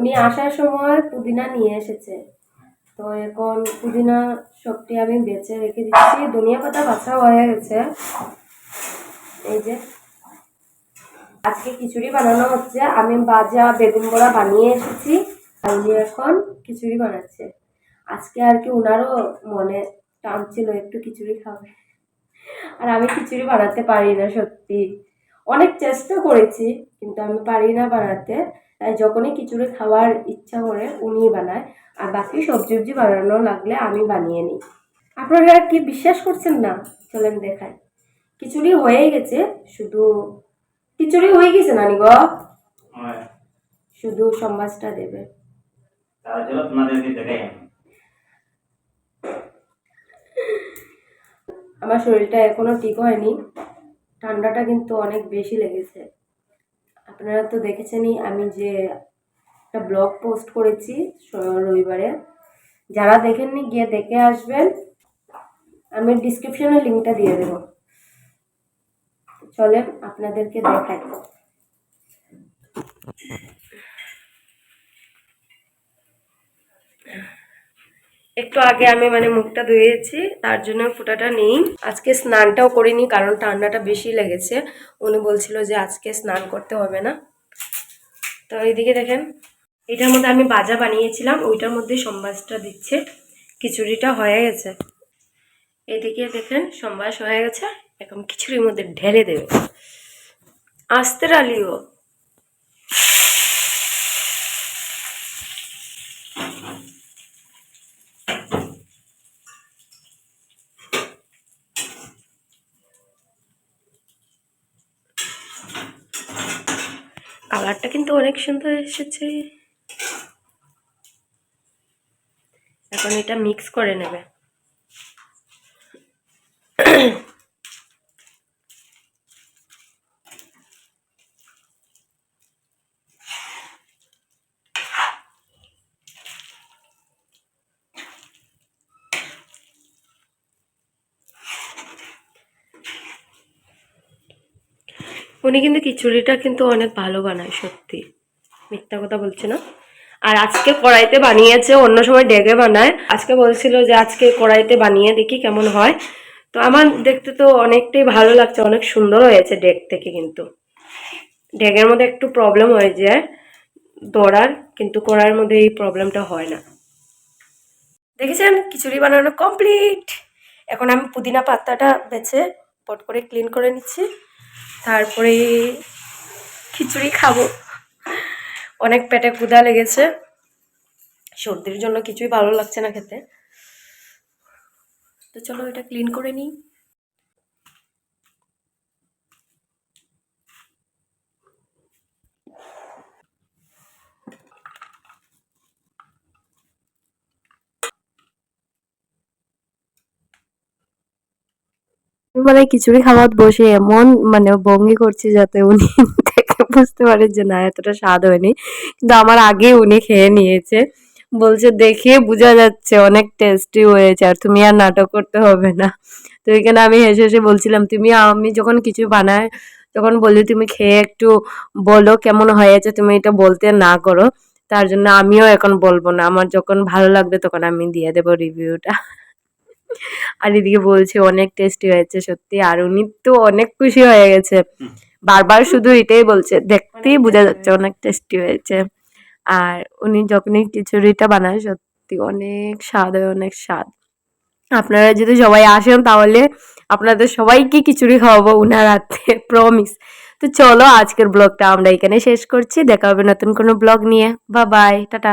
উনি আসার সময় পুদিনা নিয়ে এসেছে। তো এখন পুদিনা সবটি আমি বেছে রেখে দিচ্ছি। ধনিয়া পাতা বাছা হয়ে গেছে। এই যে। আজকে খিচুড়ি বানানো হচ্ছে। আমি বাজা বেগুন বড়া বানিয়ে এসেছি। আর উনি এখন খিচুড়ি বানাচ্ছে। আজকে আর কি উনারও মনে টানছিল একটু খিচুড়ি খাবে আর আমি খিচুড়ি বানাতে পারি না সত্যি। অনেক চেষ্টা করেছি, কিন্তু আমি পারি না বানাতে। যখনই খিচুড়ি খাওয়ার ইচ্ছা করে উনি বানায়। আর বাকি সবজি উবজি বানানো লাগলে আমি বানিয়ে নিই। আপনারা কি বিশ্বাস করছেন না? চলেন দেখাই। খিচুড়ি হয়ে গেছে শুধু খিচুড়ি হয়ে গেছে নানি গো? শুধু সম্বাসটা দেবে। আমার শরীরটা এখনও ঠিক হয়নি। ঠান্ডাটা কিন্তু অনেক বেশি লেগেছে। আপনারা তো দেখেছেনই আমি যে একটা ব্লগ পোস্ট করেছি রবিবারে। যারা দেখেননি, গিয়ে দেখে আসবেন। আমি ডিসক্রিপশনে লিঙ্কটা দিয়ে দেব। চলেন, আপনাদেরকে দেখাই। একটু আগে আমি মানে মুখটা ধুয়েছি, তার জন্য ফোঁটাটা নেই। আজকে স্নানটাও করিনি, কারণ ঠান্ডাটা বেশি লেগেছে। উনি বলছিল যে আজকে স্নান করতে হবে না। তো এইদিকে দেখেন, এটার মধ্যে আমি বাজা বানিয়েছিলাম, ওইটার মধ্যে সম্বাসটা দিচ্ছে। খিচুড়িটা হয়ে গেছে। এদিকে দেখেন, সম্বাস হয়ে গেছে। এখন খিচুড়ির মধ্যে ঢেলে দেবে। আস্তে রালিও কালারটা কিন্তু অনেক সুন্দর এসেছে। এখন এটা মিক্স করে নেবে। উনি কিন্তু খিচুড়িটা কিন্তু অনেক ভালো বানায়, সত্যি। মিথ্যা কথা বলছে না। আর আজকে কড়াইতে বানিয়েছে, অন্য সময় ডেগে বানায়। আজকে বলছিল যে আজকে কড়াইতে বানিয়ে দেখি কেমন হয়। তো আমার দেখতে তো অনেকটাই ভালো লাগছে, অনেক সুন্দর হয়েছে ডেক থেকে কিন্তু। ডেগের মধ্যে একটু প্রবলেম হয়ে যায়, দৌড়ার, কিন্তু কড়াইয়ের মধ্যে এই প্রবলেমটা হয় না। দেখেছেন? খিচুড়ি বানানো কমপ্লিট এখন আমি পুদিনা পাতাটা বেছে, পট করে ক্লিন করে নিচ্ছি। তারপরে খিচুড়ি খাব। অনেক পেটে ক্ষুধা লেগেছে। সর্দির জন্য কিছুই ভালো লাগছে না খেতে। তো চলো এটা ক্লিন করে নিই। মানে খিচুড়ি খাওয়াত বসে এমন মানে ভঙ্গি করছে যাতে উনি দেখে বুঝতে পারে যে না, এতটা স্বাদ হয়নি। কিন্তু আমার আগে উনি খেয়ে নিয়েছে। বলছে, দেখে বোঝা যাচ্ছে, অনেক টেস্টি হয়েছে আর তুমি আর নাটক করতে হবে না। তো এখানে আমি হেসে হেসে বলছিলাম, তুমি আমি যখন কিছু বানাই, তখন বলি তুমি খেয়ে একটু বলো কেমন হয়েছে, তুমি এটা বলতে না করো। তার জন্য আমিও এখন বলব না। আমার যখন ভালো লাগবে তখন আমি দিয়ে দেবো রিভিউটা আর এদিকে বলছে অনেক টেস্টি হয়েছে সত্যি আর উনি তো অনেক খুশি হয়ে গেছে। বারবার শুধু এটাই বলছে দেখতেই বোঝা যাচ্ছে অনেক টেস্টি হয়েছে। আর উনি যখনই খিচুড়িটা বানায় সত্যি অনেক স্বাদ হয় অনেক স্বাদ। আপনারা যদি সবাই আসেন তাহলে আপনাদের সবাইকে খিচুড়ি খাওয়াবো উনার হাতে প্রমিস তো চলো আজকের ব্লগটা আমরা এখানে শেষ করছি। দেখা হবে নতুন কোনো ব্লগ নিয়ে। বা বাই টাটা।